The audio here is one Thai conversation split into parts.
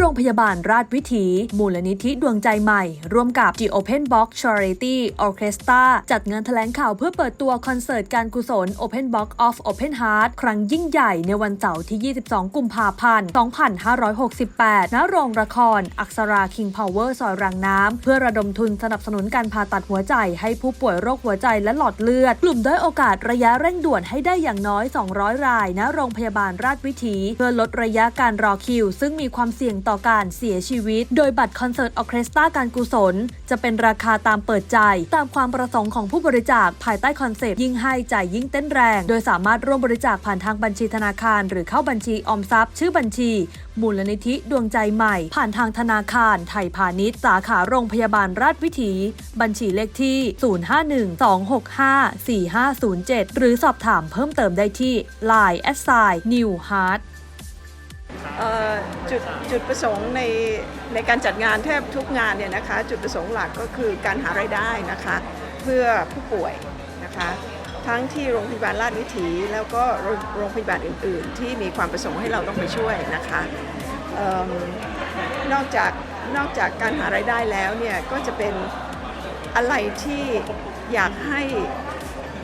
โรงพยาบาลราชวิถี มูลนิธิดวงใจใหม่ ร่วมกับ The Open Box Charity Orchestra จัดงานแถลงข่าวเพื่อเปิดตัวคอนเสิร์ตการกุศล Open Box of Open Heart ครั้งยิ่งใหญ่ในวันเสาร์ที่ 22 กุมภาพันธ์ 2568 ณ โรงละคร อักษรา King Power ซอยรางน้ำ เพื่อระดมทุนสนับสนุนการผ่าตัดหัวใจ ให้ผู้ป่วยโรคหัวใจและหลอดเลือด กลุ่มด้อยโอกาสระยะเร่งด่วนให้ได้อย่างน้อย 200 ราย ณ โรงพยาบาลราชวิถี เพื่อลดระยะการรอคิว ซึ่งมีความเสี่ยงต่อการเสียชีวิต โดยบัตรคอนเสิร์ตออเคสตราการกุศล จะเป็นราคาตามเปิดใจตามความประสงค์ของผู้บริจาคภายใต้คอนเซปต์ยิ่งให้จ่ายยิ่งเต้นแรง โดยสามารถร่วมบริจาคผ่านทางบัญชีธนาคาร หรือเข้าบัญชีออมทรัพย์ ชื่อบัญชี มูลนิธิดวงใจใหม่ ผ่านทางธนาคาร ไทยพาณิชย์ สาขาโรงพยาบาลราชวิถี บัญชีเลขที่ 051-265-4507 หรือสอบถามเพิ่มเติมได้ที่ Line at sign New Heart จุดจุดประสงค์ในในการจัดงานแทบทุกงานเนี่ยนะคะ จุดประสงค์หลักก็คือการหารายได้นะคะ เพื่อผู้ป่วยนะคะ ทั้งที่โรงพยาบาลราชวิถีแล้วก็โรงโรงพยาบาลอื่น ๆ ที่มีความประสงค์ให้เราต้องไปช่วยนะคะเอิ่มนอกจากนอกจากการหารายได้แล้วเนี่ยก็จะเป็นอะไรที่อยากให้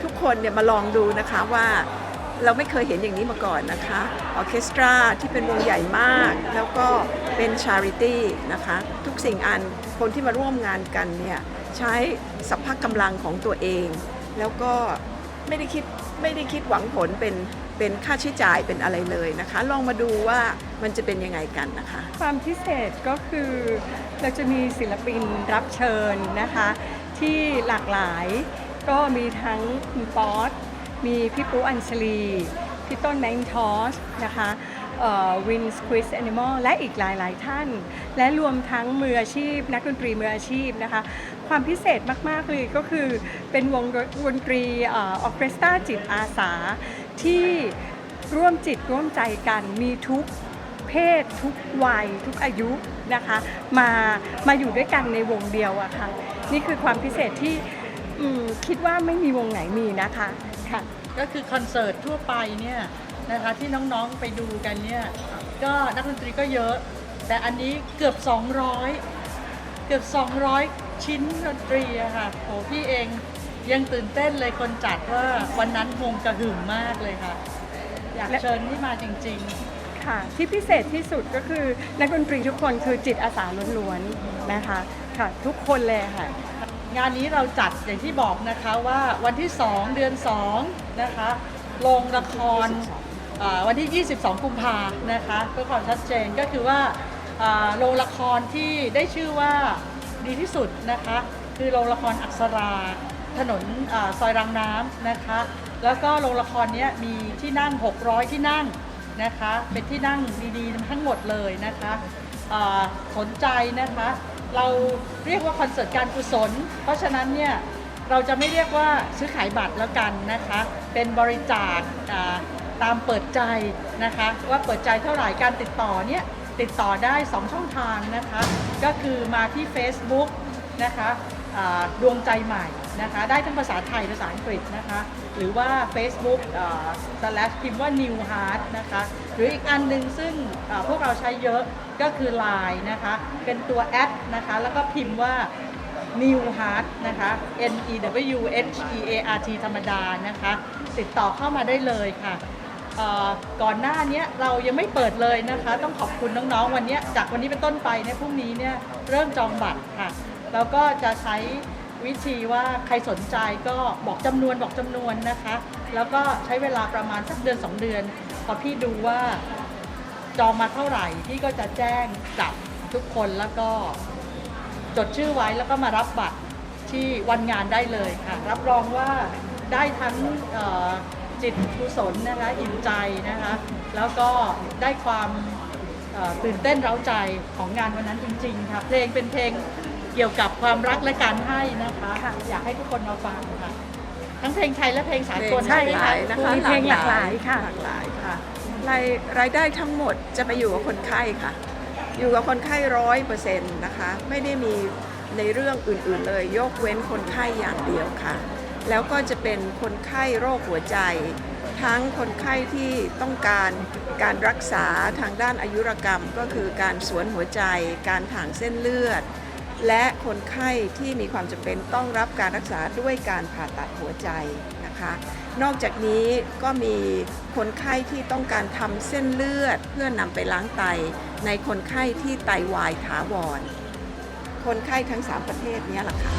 ทุกคนเนี่ยมาลองดูนะคะว่า เราไม่เคยเห็นอย่างนี้มาก่อนนะคะออเคสตราที่เป็นวงใหญ่มาก แล้วก็เป็นชาริตี้นะคะ ทุกสิ่งอันคนที่มาร่วมงานกันเนี่ยใช้สัพพะกำลังของตัวเอง แล้วก็ไม่ได้คิดไม่ได้คิดหวังผลเป็นเป็นค่าใช้จ่ายเป็นอะไรเลยนะคะ ลองมาดูว่ามันจะเป็นยังไงกันนะคะ ความพิเศษก็คือเราจะมีศิลปินรับเชิญนะคะ ที่หลากหลายก็มีทั้งคุณป๊อต มีพี่ปุ๊อัญชลี พี่ต้นแมงทอสนะคะวินสควิสแอนิมอลและอีกหลาย ๆ ท่าน และรวมทั้งมืออาชีพ นักดนตรีมืออาชีพนะคะ ความพิเศษมาก ๆ เลยก็คือเป็นวงดนตรีออเคสตราจิตอาสา ที่ร่วมจิตร่วมใจกันมีทุกเพศทุกวัย ทุกอายุนะคะมามาอยู่ด้วยกันในวงเดียวอะค่ะนี่คือความพิเศษที่คิดว่าไม่มีวงไหนมีนะคะค่ะ ก็คือคอนเสิร์ตทั่วไปเนี่ยนะคะที่น้องๆไปดูกันเนี่ยก็นักดนตรีก็เยอะ แต่อันนี้เกือบ 200 เกือบ 200 ชิ้นดนตรีอะค่ะโหพี่เองยังตื่นเต้นเลยคนจัดว่าวันนั้นคงกระหึ่มมากเลยค่ะ อยากและเชิญที่มาจริงค่ะที่พิเศษที่สุดก็คือนักดนตรีทุกคนคือจิตอาสาล้วนๆนะคะค่ะ ทุกคนเลยค่ะๆ งานนี้เราจัดอย่างที่บอกนะคะว่าวันที่ 2 เดือน2นะคะโรงละครวันที่ 22 กุมภานะคะเพื่อความชัดเจนก็คือว่าอ่าโรงละครที่ได้ชื่อว่าดีที่สุดนะคะคือโรงละครอักษรา ถนนอซอยรางน้ำนะคะแล้วก็โรงละครนี้มีที่นั่ง 600 ที่นั่งนะคะเป็นที่นั่งดีๆทั้งหมดเลยนะคะสนใจนะคะ เราเรียกว่าคอนเสิร์ตการกุศล เพราะฉะนั้นเนี่ยเราจะไม่เรียกว่าซื้อขายบัตรแล้วกันนะคะ เป็นบริจาคตามเปิดใจนะคะ ว่าเปิดใจเท่าไหร่การติดต่อเนี่ยติดต่อได้ 2 ช่องทางนะคะ ก็คือมาที่ Facebook นะคะดวงใจใหม่ นะคะ ได้ทั้งภาษาไทยภาษาอังกฤษนะคะ หรือว่า Facebook slash พิมพ์ว่า New Heart นะคะ หรืออีกอันหนึ่งซึ่งพวกเราใช้เยอะก็คือ Line นะคะ เป็นตัวแอดนะคะ แล้วก็พิมพ์ว่า New Heart นะคะ N E W H E A R T ธรรมดานะคะ ติดต่อเข้ามาได้เลยค่ะก่อนหน้านี้เรายังไม่เปิดเลยนะคะ ต้องขอบคุณน้องๆวันนี้จากวันนี้เป็นต้นไปเนี่ยพรุ่งนี้เนี่ยเริ่มจองบัตรค่ะ แล้วก็จะใช้ วิธีว่าใครสนใจก็บอกจำนวนบอกจำนวนนะคะ แล้วก็ใช้เวลาประมาณสักเดือน 2 เดือน พอพี่ดูว่าจองมาเท่าไหร่ พี่ก็จะแจ้งกับทุกคนแล้วก็จดชื่อไว้แล้วก็มารับบัตรที่วันงานได้เลยค่ะ รับรองว่าได้ทั้งจิตกุศลนะคะอิ่มใจนะคะ แล้วก็ได้ความตื่นเต้นเร้าใจของงานวันนั้นจริง ๆ ค่ะ เพลงเป็นเพลง เกี่ยวกับความรักและการให้นะคะค่ะอยากให้ทุกคนมาฟังค่ะ ทั้งเพลงไทยและเพลงสากลใช่ไหมหคะลายนะคะมีเพลงหลากหลายค่ะหลากหลายค่ะรายรายได้ทั้งหมดจะไปอยู่กับคนไข้ค่ะ อยู่กับคนไข้ร้อยเปอร์เซ็นต์นะคะ ไม่ได้มีในเรื่องอื่นๆเลย ยกเว้นคนไข้อย่างเดียวค่ะ แล้วก็จะเป็นคนไข้โรคหัวใจ ทั้งคนไข้ที่ต้องการการรักษาทางด้านอายุรกรรม ก็คือการสวนหัวใจ การถ่างเส้นเลือด และคนไข้ที่มีความจำเป็นต้องรับการรักษาด้วยการผ่าตัดหัวใจนะคะ นอกจากนี้ก็มีคนไข้ที่ต้องการทำเส้นเลือด เพื่อนำไปล้างไต ในคนไข้ที่ไตวายถาวร คนไข้ทั้ง 3 ประเทศนี้แหละค่ะ